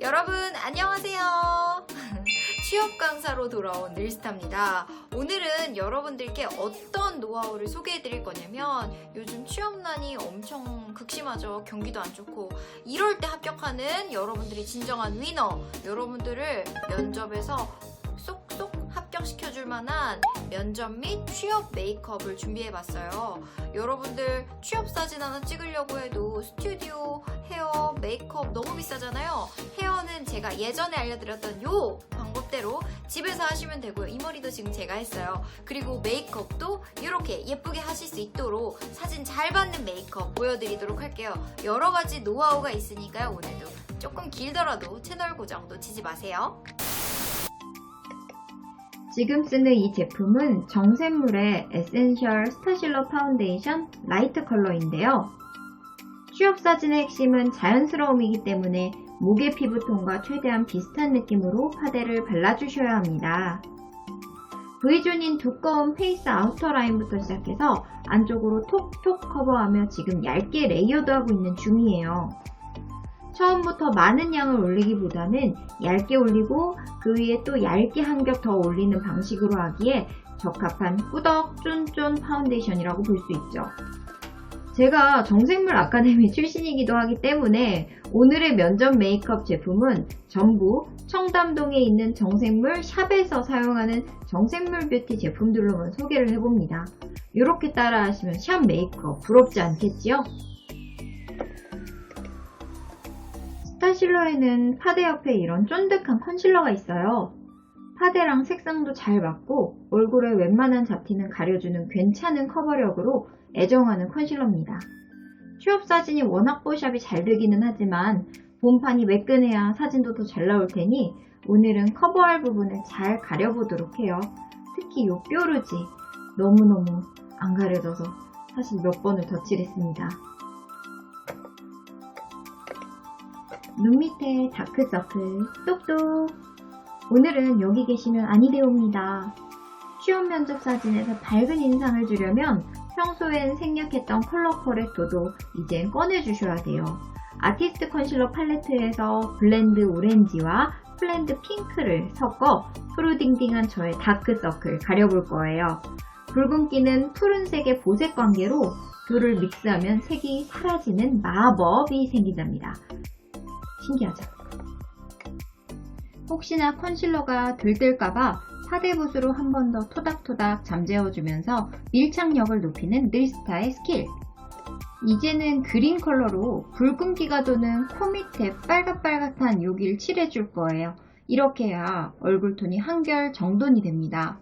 여러분 안녕하세요. 취업 강사로 돌아온 늘스타입니다. 오늘은 여러분들께 어떤 노하우를 소개해 드릴 거냐면 요즘 취업난이 엄청 극심하죠. 경기도 안 좋고 이럴 때 합격하는 여러분들이 진정한 위너 여러분들을 면접에서 합격시켜줄 만한 면접 및 취업 메이크업을 준비해봤어요. 여러분들 취업 사진 하나 찍으려고 해도 스튜디오, 헤어, 메이크업 너무 비싸잖아요. 헤어는 제가 예전에 알려드렸던 요 방법대로 집에서 하시면 되고요. 이 머리도 지금 제가 했어요. 그리고 메이크업도 이렇게 예쁘게 하실 수 있도록 사진 잘 받는 메이크업 보여드리도록 할게요. 여러 가지 노하우가 있으니까요. 오늘도 조금 길더라도 채널 고정 놓치지 마세요. 지금 쓰는 이 제품은 정샘물의 에센셜 스타실러 파운데이션 라이트 컬러인데요. 취업 사진의 핵심은 자연스러움이기 때문에 목의 피부톤과 최대한 비슷한 느낌으로 파데를 발라주셔야 합니다. V존인 두꺼운 페이스 아우터 라인부터 시작해서 안쪽으로 톡톡 커버하며 지금 얇게 레이어드하고 있는 중이에요. 처음부터 많은 양을 올리기보다는 얇게 올리고 그 위에 또 얇게 한 겹 더 올리는 방식으로 하기에 적합한 꾸덕 쫀쫀 파운데이션이라고 볼 수 있죠. 제가 정생물 아카데미 출신이기도 하기 때문에 오늘의 면접 메이크업 제품은 전부 청담동에 있는 정생물 샵에서 사용하는 정생물 뷰티 제품들로만 소개를 해봅니다. 이렇게 따라 하시면 샵 메이크업 부럽지 않겠지요? 스타실러에는 파데 옆에 이런 쫀득한 컨실러가 있어요. 파데랑 색상도 잘 맞고 얼굴에 웬만한 잡티는 가려주는 괜찮은 커버력으로 애정하는 컨실러입니다. 취업 사진이 워낙 뽀샵이 잘 되기는 하지만 본판이 매끈해야 사진도 더 잘 나올 테니 오늘은 커버할 부분을 잘 가려보도록 해요. 특히 요 뾰루지 너무너무 안 가려져서 사실 몇 번을 덧칠했습니다. 눈 밑에 다크서클 똑똑 오늘은 여기 계시면 아니 되옵니다. 취업 면접 사진에서 밝은 인상을 주려면 평소엔 생략했던 컬러 커렉터도 이젠 꺼내주셔야 돼요. 아티스트 컨실러 팔레트에서 블렌드 오렌지와 블렌드 핑크를 섞어 푸르딩딩한 저의 다크서클 가려볼 거예요. 붉은기는 푸른색의 보색 관계로 둘을 믹스하면 색이 사라지는 마법이 생긴답니다. 신기하죠? 혹시나 컨실러가 들뜰까봐 파데붓으로 한 번 더 토닥토닥 잠재워주면서 밀착력을 높이는 늘스타의 스킬. 이제는 그린 컬러로 붉은기가 도는 코 밑에 빨갛빨갛한 여기를 칠해줄 거예요. 이렇게 해야 얼굴톤이 한결 정돈이 됩니다.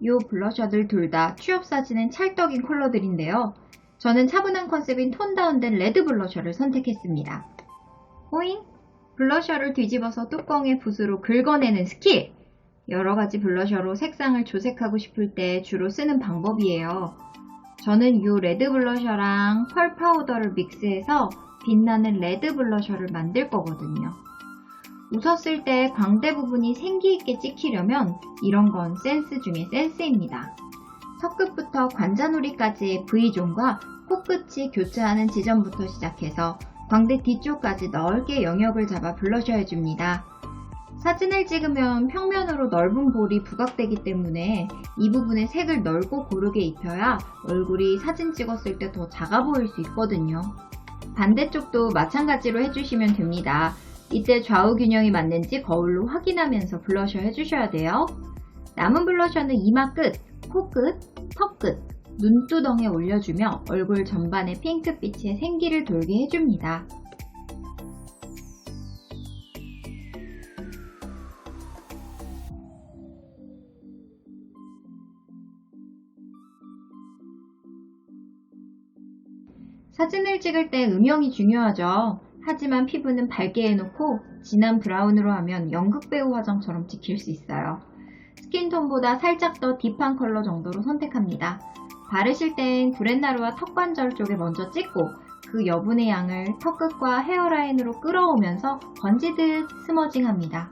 이 블러셔들 둘 다 취업 사진엔 찰떡인 컬러들인데요. 저는 차분한 컨셉인 톤 다운된 레드 블러셔를 선택했습니다. 호잉? 블러셔를 뒤집어서 뚜껑에 붓으로 긁어내는 스킬! 여러 가지 블러셔로 색상을 조색하고 싶을 때 주로 쓰는 방법이에요. 저는 이 레드 블러셔랑 펄 파우더를 믹스해서 빛나는 레드 블러셔를 만들 거거든요. 웃었을 때 광대 부분이 생기있게 찍히려면 이런 건 센스 중에 센스입니다. 턱끝부터 관자놀이까지의 V존과 코끝이 교차하는 지점부터 시작해서 광대 뒤쪽까지 넓게 영역을 잡아 블러셔 해줍니다. 사진을 찍으면 평면으로 넓은 볼이 부각되기 때문에 이 부분에 색을 넓고 고르게 입혀야 얼굴이 사진 찍었을 때 더 작아 보일 수 있거든요. 반대쪽도 마찬가지로 해주시면 됩니다. 이때 좌우 균형이 맞는지 거울로 확인하면서 블러셔 해주셔야 돼요. 남은 블러셔는 이마 끝, 코 끝, 턱 끝, 눈두덩에 올려주며 얼굴 전반에 핑크빛의 생기를 돌게 해줍니다. 사진을 찍을 때 음영이 중요하죠. 하지만 피부는 밝게 해놓고 진한 브라운으로 하면 연극배우 화장처럼 찍힐 수 있어요. 스킨톤보다 살짝 더 딥한 컬러 정도로 선택합니다. 바르실 땐 브렛나루와 턱관절 쪽에 먼저 찍고 그 여분의 양을 턱끝과 헤어라인으로 끌어오면서 번지듯 스머징합니다.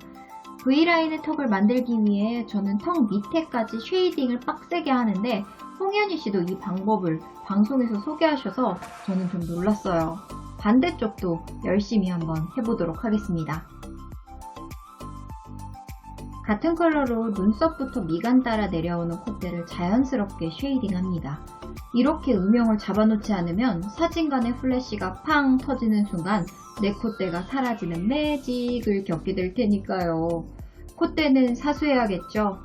V라인의 턱을 만들기 위해 저는 턱 밑에까지 쉐이딩을 빡세게 하는데 홍현희 씨도 이 방법을 방송에서 소개하셔서 저는 좀 놀랐어요. 반대쪽도 열심히 한번 해보도록 하겠습니다. 같은 컬러로 눈썹부터 미간 따라 내려오는 콧대를 자연스럽게 쉐이딩합니다. 이렇게 음영을 잡아놓지 않으면 사진관의 플래시가 팡 터지는 순간 내 콧대가 사라지는 매직을 겪게 될 테니까요. 콧대는 사수해야겠죠?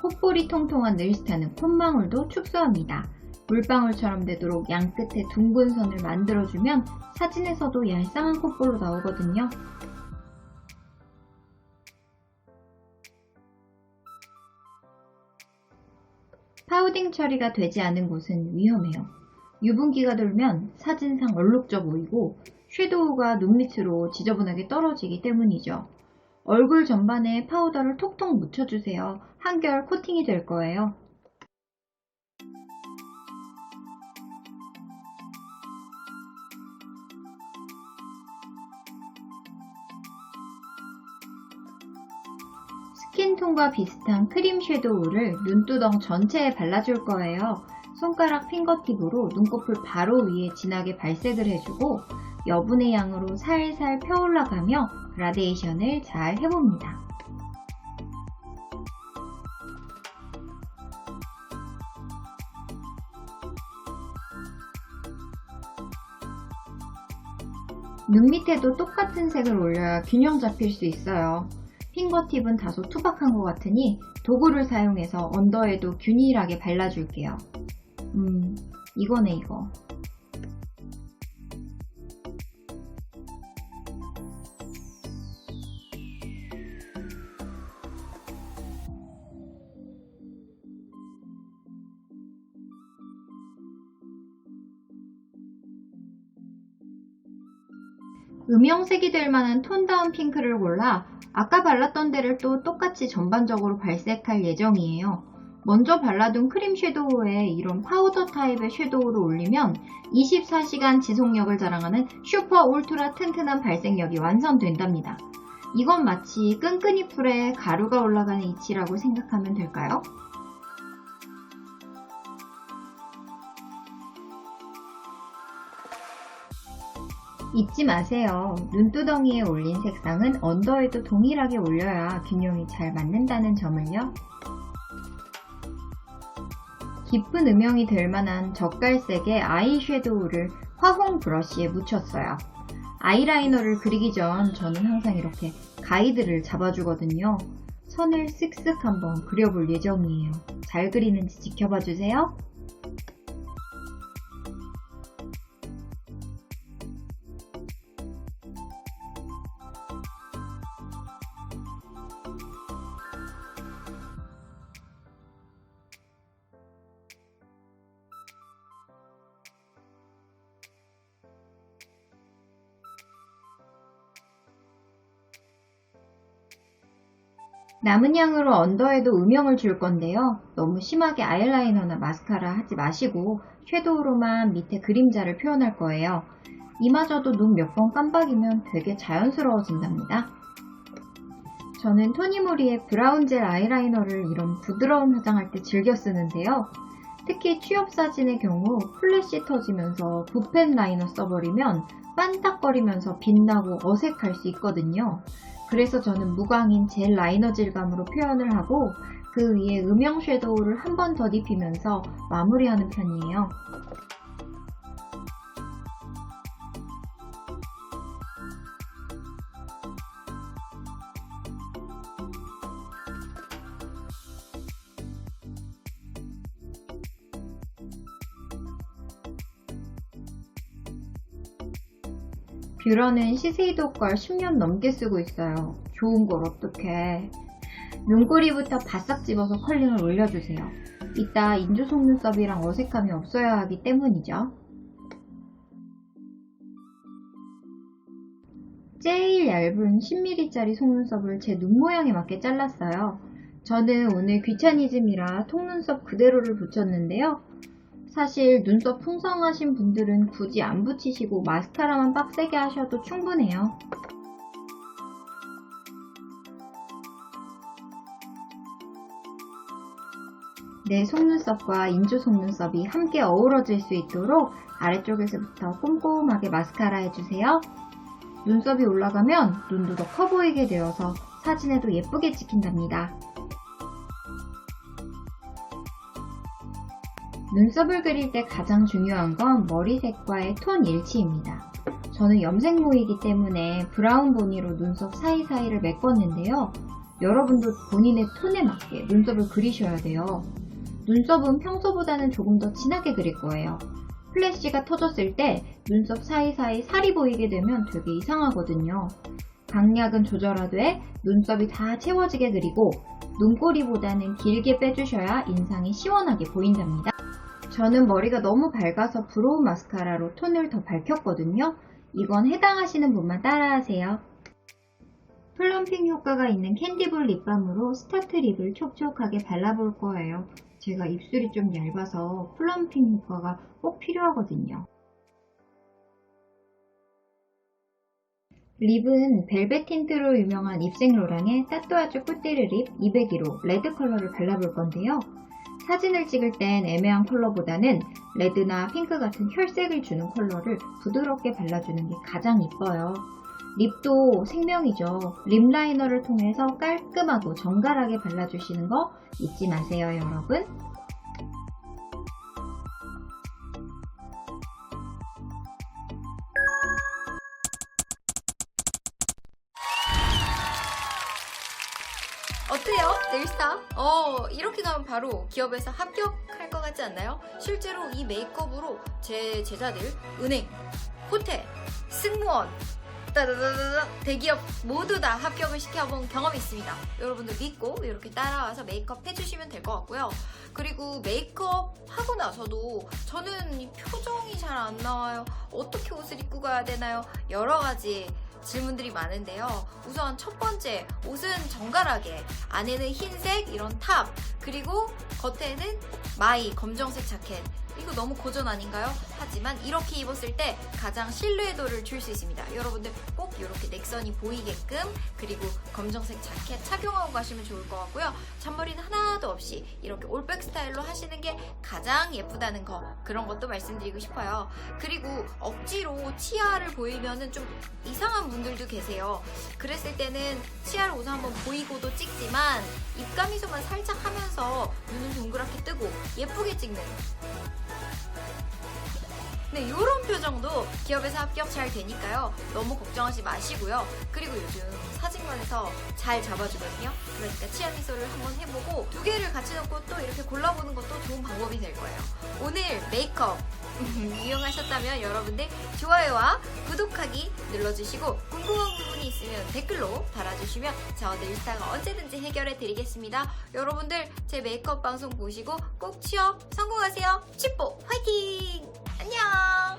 콧볼이 통통한 늘스타는 콧망울도 축소합니다. 물방울처럼 되도록 양 끝에 둥근 선을 만들어주면 사진에서도 얄쌍한 콧볼로 나오거든요. 파우딩 처리가 되지 않은 곳은 위험해요. 유분기가 돌면 사진상 얼룩져 보이고 섀도우가 눈 밑으로 지저분하게 떨어지기 때문이죠. 얼굴 전반에 파우더를 톡톡 묻혀주세요. 한결 코팅이 될 거예요. 스킨톤과 비슷한 크림 섀도우를 눈두덩 전체에 발라줄 거예요. 손가락 핑거팁으로 눈꺼풀 바로 위에 진하게 발색을 해주고 여분의 양으로 살살 펴올라가며 그라데이션을 잘 해봅니다. 눈 밑에도 똑같은 색을 올려야 균형 잡힐 수 있어요. 핑거팁은 다소 투박한 것 같으니 도구를 사용해서 언더에도 균일하게 발라줄게요. 음, 이거네 이거. 음영색이 될 만한 톤다운 핑크를 골라 아까 발랐던 데를 또 똑같이 전반적으로 발색할 예정이에요. 먼저 발라둔 크림 섀도우에 이런 파우더 타입의 섀도우를 올리면 24시간 지속력을 자랑하는 슈퍼 울트라 튼튼한 발색력이 완성된답니다. 이건 마치 끈끈이 풀에 가루가 올라가는 이치라고 생각하면 될까요? 잊지 마세요. 눈두덩이에 올린 색상은 언더에도 동일하게 올려야 균형이 잘 맞는다는 점을요. 깊은 음영이 될 만한 젓갈색의 아이 섀도우를 화홍 브러쉬에 묻혔어요. 아이라이너를 그리기 전 저는 항상 이렇게 가이드를 잡아주거든요. 선을 쓱쓱 한번 그려볼 예정이에요. 잘 그리는지 지켜봐 주세요. 남은 양으로 언더에도 음영을 줄 건데요. 너무 심하게 아이라이너나 마스카라 하지 마시고 섀도우로만 밑에 그림자를 표현할 거예요. 이마저도 눈 몇 번 깜빡이면 되게 자연스러워진답니다. 저는 토니모리의 브라운 젤 아이라이너를 이런 부드러운 화장할 때 즐겨 쓰는데요. 특히 취업 사진의 경우 플래시 터지면서 붓펜 라이너 써버리면 반딱거리면서 빛나고 어색할 수 있거든요. 그래서 저는 무광인 젤 라이너 질감으로 표현을 하고 그 위에 음영 섀도우를 한 번 더 입히면서 마무리하는 편이에요. 뷰러는 시세이도 걸 10년 넘게 쓰고 있어요. 좋은 걸 어떡해. 눈꼬리부터 바싹 집어서 컬링을 올려주세요. 이따 인조 속눈썹이랑 어색함이 없어야 하기 때문이죠. 제일 얇은 10mm짜리 속눈썹을 제 눈 모양에 맞게 잘랐어요. 저는 오늘 귀차니즘이라 속눈썹 그대로를 붙였는데요. 사실 눈썹 풍성하신 분들은 굳이 안 붙이시고 마스카라만 빡세게 하셔도 충분해요. 내 속눈썹과 인조 속눈썹이 함께 어우러질 수 있도록 아래쪽에서부터 꼼꼼하게 마스카라 해주세요. 눈썹이 올라가면 눈도 더 커 보이게 되어서 사진에도 예쁘게 찍힌답니다. 눈썹을 그릴 때 가장 중요한 건 머리색과의 톤 일치입니다. 저는 염색모이기 때문에 브라운 보니로 눈썹 사이사이를 메꿨는데요. 여러분도 본인의 톤에 맞게 눈썹을 그리셔야 돼요. 눈썹은 평소보다는 조금 더 진하게 그릴 거예요. 플래시가 터졌을 때 눈썹 사이사이 살이 보이게 되면 되게 이상하거든요. 강약은 조절하되 눈썹이 다 채워지게 그리고 눈꼬리보다는 길게 빼주셔야 인상이 시원하게 보인답니다. 저는 머리가 너무 밝아서 브로우 마스카라로 톤을 더 밝혔거든요. 이건 해당하시는 분만 따라하세요. 플럼핑 효과가 있는 캔디볼 립밤으로 스타트 립을 촉촉하게 발라볼 거예요. 제가 입술이 좀 얇아서 플럼핑 효과가 꼭 필요하거든요. 립은 벨벳 틴트로 유명한 입생로랑의 따뚜아쭈 꾸띠르 립 202로 레드 컬러를 발라볼 건데요. 사진을 찍을 땐 애매한 컬러보다는 레드나 핑크 같은 혈색을 주는 컬러를 부드럽게 발라주는 게 가장 이뻐요. 립도 생명이죠. 립 라이너를 통해서 깔끔하고 정갈하게 발라주시는 거 잊지 마세요, 여러분. 어때요? 네일스타? 어, 이렇게 가면 바로 기업에서 합격할 것 같지 않나요? 실제로 이 메이크업으로 제 제자들, 은행, 호텔, 승무원, 따다다다다 대기업 모두 다 합격을 시켜본 경험이 있습니다. 여러분들 믿고 이렇게 따라와서 메이크업 해주시면 될 것 같고요. 그리고 메이크업 하고 나서도 저는 이 표정이 잘 안 나와요. 어떻게 옷을 입고 가야 되나요? 여러 가지 질문들이 많은데요. 우선 첫 번째, 옷은 정갈하게 안에는 흰색 이런 탑 그리고 겉에는 마이 검정색 자켓 이거 너무 고전 아닌가요? 하지만 이렇게 입었을 때 가장 신뢰도를 줄 수 있습니다. 여러분들 꼭 이렇게 넥선이 보이게끔 그리고 검정색 자켓 착용하고 가시면 좋을 것 같고요. 잔머리는 하나도 없이 이렇게 올백 스타일로 하시는 게 가장 예쁘다는 거 그런 것도 말씀드리고 싶어요. 그리고 억지로 치아를 보이면은 좀 이상한 분들도 계세요. 그랬을 때는 치아를 우선 한번 보이고도 찍지만 입가 미소만 살짝 하면서 눈은 동그랗게 뜨고 예쁘게 찍는 네, 이런 표정도 기업에서 합격 잘 되니까요. 너무 걱정하지 마시고요. 그리고 요즘 사진관에서 잘 잡아주거든요. 그러니까 치아 미소를 한번 해보고 두 개를 같이 넣고 또 이렇게 골라보는 것도 좋은 방법이 될 거예요. 오늘 메이크업 이용하셨다면 여러분들 좋아요와 구독하기 눌러주시고 궁금한 부분이 있으면 댓글로 달아주시면 저 늘스타가 언제든지 해결해 드리겠습니다. 여러분들 제 메이크업 방송 보시고 꼭 취업 성공하세요. 찌뽀 화이팅! 안녕.